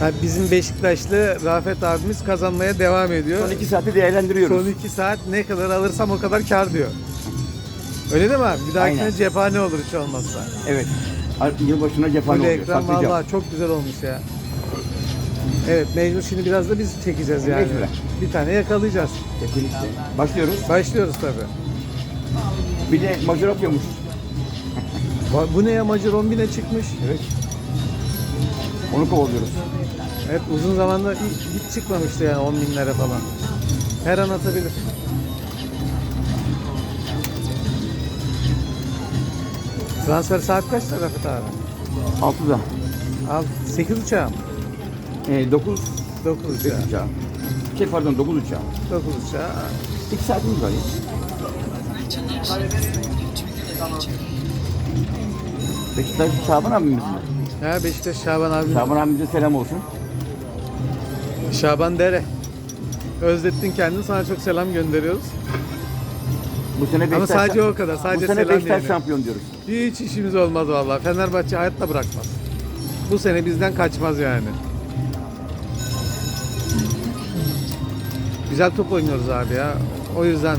Ha, bizim Beşiktaşlı Rafet abimiz kazanmaya devam ediyor. Son iki saati değerlendiriyoruz. Son iki saat ne kadar alırsam o kadar kar diyor. Öyle değil mi abi? Bir dahakine Aynen. cephane olur hiç olmazsa. Evet. Yılbaşına cephane Böyle oluyor. ekran Saklayacağım. vallahi çok güzel olmuş ya. Evet mecbur şimdi biraz da biz çekeceğiz yani. Mecburen. Bir tane yakalayacağız. Kesinlikle. Başlıyoruz. Başlıyoruz tabii. Bir de majör atıyormuş. Va- Bu ne ya Macir 10 bine çıkmış. Evet. Onu kovalıyoruz. Evet uzun zamanda hiç, hiç çıkmamıştı yani 10 binlere falan. Her an atabilir. Transfer saat kaçta Rafet abi? 6'da. Al 8 uçağı mı? E, 9 9 5 uçağı. uçağı. Şey pardon 9 uçağı. 9 uçağı. 2 saatimiz var ya. Beşiktaş Şaban abimiz mi? Ya Beşiktaş Şaban abi. Şaban abimize selam olsun. Şaban Dere. Özlettin kendini sana çok selam gönderiyoruz. Bu sene Ama Beşiktaş, sadece o kadar. Sadece bu sene selam Beşiktaş diyelim. şampiyon diyoruz. Hiç işimiz olmaz vallahi. Fenerbahçe hayatta bırakmaz. Bu sene bizden kaçmaz yani. Güzel top oynuyoruz abi ya. O yüzden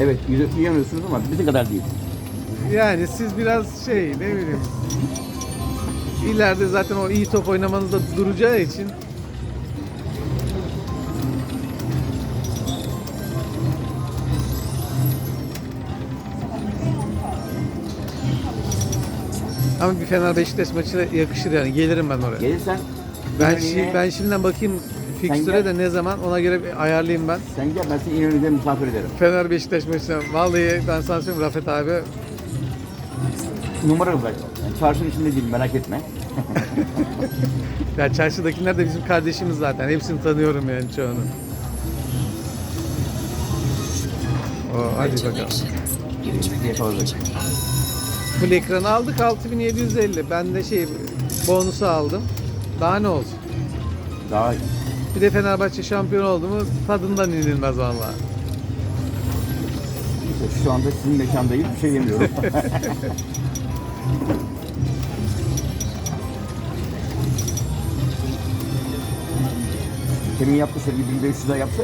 Evet oynuyorsunuz ama bizim kadar değil. yani siz biraz şey ne bileyim ileride zaten o iyi top oynamanız da duracağı için ama bir Fener Beşiktaş maçına yakışır yani. Gelirim ben oraya. Gelirsen Ben, İnönü'ne- şi- ben şimdiden bakayım fikstüre gel. de ne zaman ona göre bir ayarlayayım ben. sen gel ben seni İnönü'de misafir ederim. Fener Beşiktaş maçına. Vallahi ben sana söyleyeyim Rafet abi Numara bırak. Yani çarşının içinde değil merak etme. Ya çarşıdakiler de bizim kardeşimiz zaten. Hepsini tanıyorum yani çoğunu. Oo, hadi bakalım. Bizi yakaladık. Full ekranı aldık 6750. Ben de şey bonusu aldım. Daha ne olsun. Daha Bir de Fenerbahçe şampiyon oldu mu tadından inilmez vallahi. işte şu anda sizin mekandayız bir şey yemiyorum. Temin yaptı sevgi 1500 daha yapsa.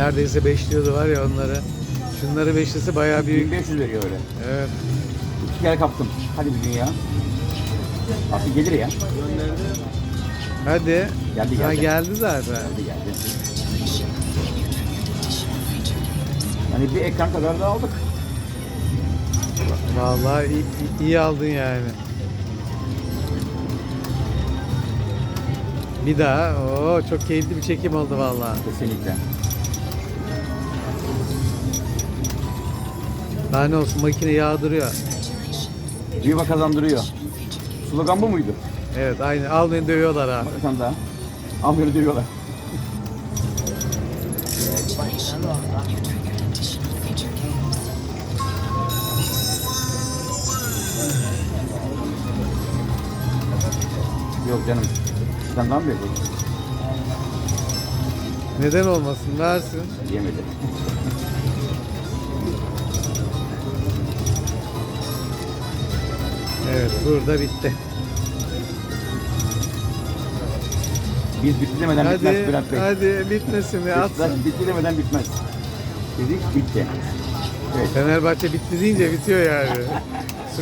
Neredeyse beşliyordu var ya onları. Şunları beşlisi bayağı büyük. 1500 veriyor öyle. Evet. İki kere kaptım. Hadi bir dünya. Artık gelir ya. Hadi. Geldi, Ha, geldi. geldi zaten. Geldi geldi. Hani bir ekran kadar da aldık. Vallahi iyi, iyi aldın yani. Bir daha. Oo çok keyifli bir çekim oldu vallahi. Kesinlikle. Daha ne olsun makine yağdırıyor. Viva kazandırıyor. Slogan bu muydu? Evet aynı. Al beni dövüyorlar ha. Bak bir tane daha. Amiri diyorlar. Yok canım. Sen daha mı bekliyorsun? Neden olmasın? Versin. Yemedi. Evet burada bitti. Biz bitti demeden bitmez Hadi Bülent Bey. hadi bitmesin ya atsın. bitti demeden bitmez. Dedik bitti. Evet. Fenerbahçe bitti deyince bitiyor yani.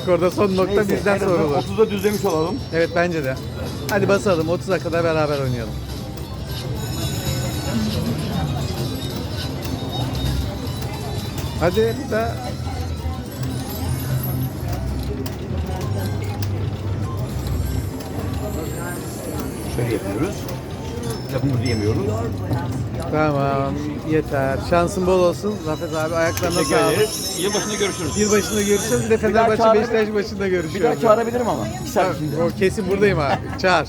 Skorda son nokta Neyse, bizden sorulur. 30'da düzlemiş olalım. Evet bence de. Hadi basalım 30'a kadar beraber oynayalım. Hadi bir daha. Şöyle yapıyoruz. Lafımızı yemiyoruz. Tamam yeter. Şansın bol olsun. Rafet abi ayaklarına Teşekkür sağlık. ederiz. Yılbaşında görüşürüz. Yılbaşında görüşeceğiz. Bir de Fenerbahçe çağırabilir- Beşiktaş başında Bir daha çağırabilirim ama. Bir saat Tamam, içinde. o kesin buradayım abi. Çağır.